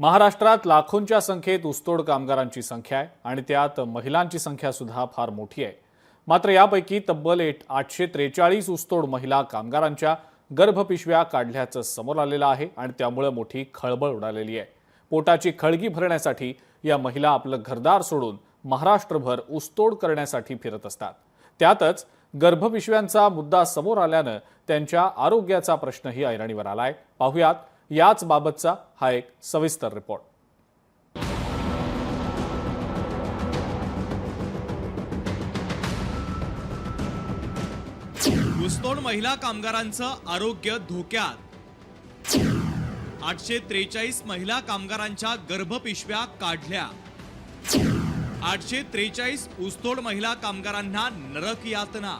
महाराष्ट्रात लाखोंच्या संख्येत ऊसतोड कामगारांची संख्या आहे आणि त्यात महिलांची संख्या सुद्धा फार मोठी आहे. मात्र यापैकी तब्बल एट आठशे त्रेचाळीस ऊसतोड महिला कामगारांच्या गर्भपिशव्या काढल्याचं समोर आलेलं आहे आणि त्यामुळे मोठी खळबळ उडालेली आहे. पोटाची खळगी भरण्यासाठी या महिला आपलं घरदार सोडून महाराष्ट्रभर ऊसतोड करण्यासाठी फिरत असतात. त्यातच गर्भपिशव्यांचा मुद्दा समोर आल्यानं त्यांच्या आरोग्याचा प्रश्नही ऐरणीवर आलाय. पाहुयात याच बाबतचा हा एक सविस्तर रिपोर्ट. ऊसतोड महिला कामगारांचं आरोग्य धोक्यात. आठशे त्रेचाळीस महिला कामगारांच्या गर्भपिशव्या काढल्या. आठशे त्रेचाळीस ऊसतोड महिला कामगारांना नरक यातना.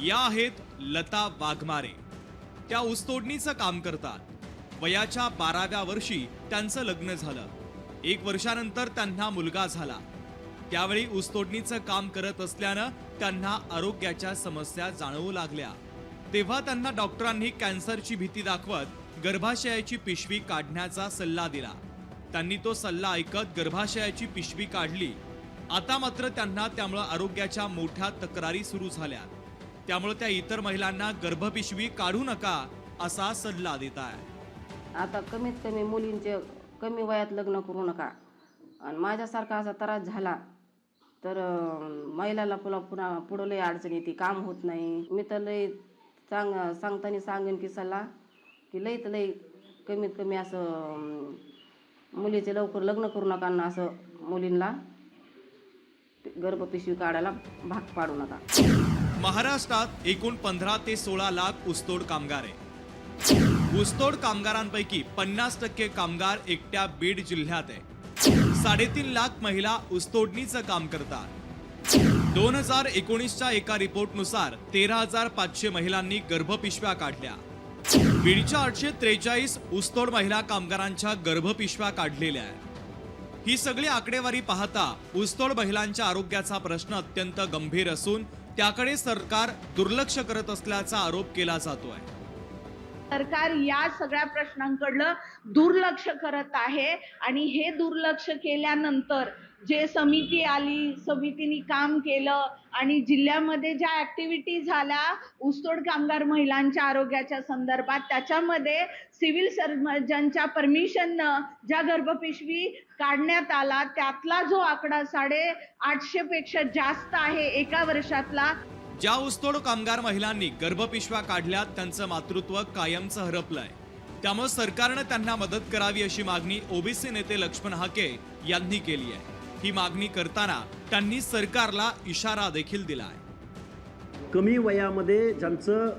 या आहेत लता वाघमारे. त्या ऊसतोडणीचं काम करतात. वयाच्या बाराव्या वर्षी त्यांचं लग्न झालं. एक वर्षानंतर त्यांना मुलगा झाला. त्यावेळी ऊसतोडणीचं काम करत असल्यानं त्यांना आरोग्याच्या समस्या जाणवू लागल्या. तेव्हा त्यांना डॉक्टरांनी कॅन्सरची भीती दाखवत गर्भाशयाची पिशवी काढण्याचा सल्ला दिला. त्यांनी तो सल्ला ऐकत गर्भाशयाची पिशवी काढली. आता मात्र त्यांना त्यामुळं आरोग्याच्या मोठ्या तक्रारी सुरू झाल्या. त्यामुळे त्या इतर महिलांना गर्भपिशवी काढू नका असा सल्ला देत आहे आता कमीत कमी मुलींचे कमी वयात लग्न करू नका. आणि माझ्यासारखा असा त्रास झाला तर महिलाला पुन्हा पुन्हा पुढं लई अडचण येते काम होत नाही. मी तर लई सांग सांगताना सांगेन की सल्ला की लईत लई कमीत कमी असं मुलीचे लवकर लग्न करू नका ना असं मुलींना गर्भपिशवी काढायला भाग पाडू नका. महाराष्ट्रात एकूण पंधरा ते सोळा लाख ऊसतोड कामगार आहे ऊसतोड कामगारांपैकी पन्नास टक्के कामगार एकट्या बीड जिल्ह्यात आहे. साडेतीन लाख महिला ऊसतोडणीचं काम करतात. दोन हजार एकोणीसच्या एका रिपोर्टनुसार तेरा हजार पाचशे महिलांनी गर्भपिशव्या काढल्या. बीडच्या आठशे त्रेचाळीस ऊसतोड महिला कामगारांच्या गर्भपिशव्या काढलेल्या आहेत. ही सगळी आकडेवारी पाहता ऊसतोड महिलांच्या आरोग्याचा प्रश्न अत्यंत गंभीर असून त्याकडे सरकार दुर्लक्ष करत असल्याचा आरोप केला जातो आहे सरकार या सगळ्या प्रश्नांकडलं दुर्लक्ष करत आहे. आणि हे दुर्लक्ष केल्यानंतर जे समिती आली समितीने काम केलं आणि जिल्ह्यामध्ये ज्या ऍक्टिव्हिटी झाल्या ऊसतोड कामगार महिलांच्या आरोग्याच्या संदर्भात त्याच्यामध्ये सिव्हिल सर्जनच्या परमिशननं ज्या गर्भपिशवी काढण्यात आला त्यातला जो आकडा साडे आठशे पेक्षा जास्त आहे एका वर्षातला ज्या ऊसतोड कामगार महिलांनी गर्भपिशव्या काढल्यात त्यांचं मातृत्व कायमचं हरपलंय. त्यामुळे सरकारनं त्यांना मदत करावी अशी मागणी ओबीसी नेते लक्ष्मण हाके यांनी केली आहे. ही मागणी करताना त्यांनी सरकारला इशारा देखील दिला आहे कमी वयामध्ये ज्यांचं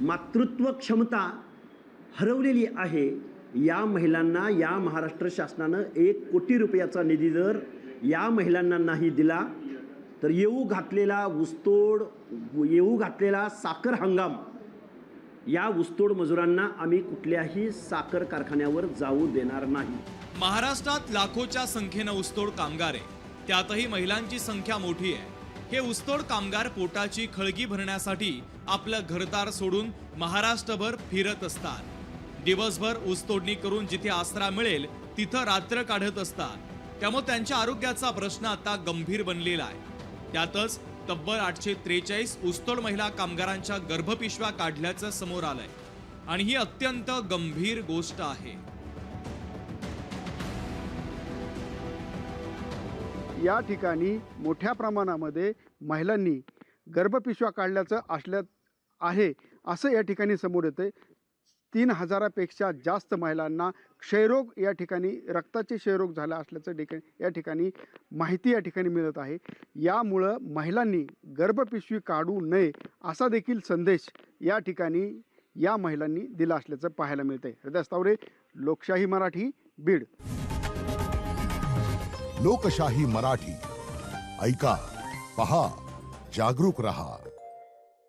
मातृत्व क्षमता हरवलेली आहे या महिलांना या महाराष्ट्र शासनानं एक कोटी रुपयाचा निधी जर या महिलांना नाही दिला तर येऊ घातलेला ऊसतोड येऊ घातलेला साखर हंगाम या ऊसतोड मजुरांना आम्ही कुठल्याही साखर कारखान्यावर जाऊ देणार नाही. महाराष्ट्रात लाखोच्या संख्येनं ऊसतोड कामगार आहे त्यातही महिलांची संख्या मोठी आहे. हे ऊसतोड कामगार पोटाची खळगी भरण्यासाठी आपलं घरदार सोडून महाराष्ट्रभर फिरत असतात. दिवसभर ऊसतोडणी करून जिथे आसरा मिळेल तिथं रात्र काढत असतात. त्यामुळे त्यांच्या आरोग्याचा प्रश्न आता गंभीर बनलेला आहे. त्यातच तब्बल आठशे त्रेचाळीस ऊसतोड महिला कामगारांच्या गर्भपिशव्या काढल्याचं समोर आलंय. आणि ही अत्यंत गंभीर गोष्ट आहे. या ठिकाणी मोठ्या प्रमाणामध्ये महिलांनी गर्भपिशव्या काढल्याचं असल्या आहे असं या ठिकाणी समोर येते तीन हजारापेक्षा जास्त महिलांना क्षयरोग या ठिकाणी रक्ताचे क्षयरोग झाला असल्याचं ठिकाणी या ठिकाणी माहिती या ठिकाणी मिळत आहे. यामुळं महिलांनी गर्भपिशवी काढू नये असा देखील संदेश या ठिकाणी या महिलांनी दिला असल्याचं पाहायला मिळतंय. हृदय तावरे लोकशाही मराठी बीड. लोकशाही मराठी. ऐका पहा जागरूक रहा.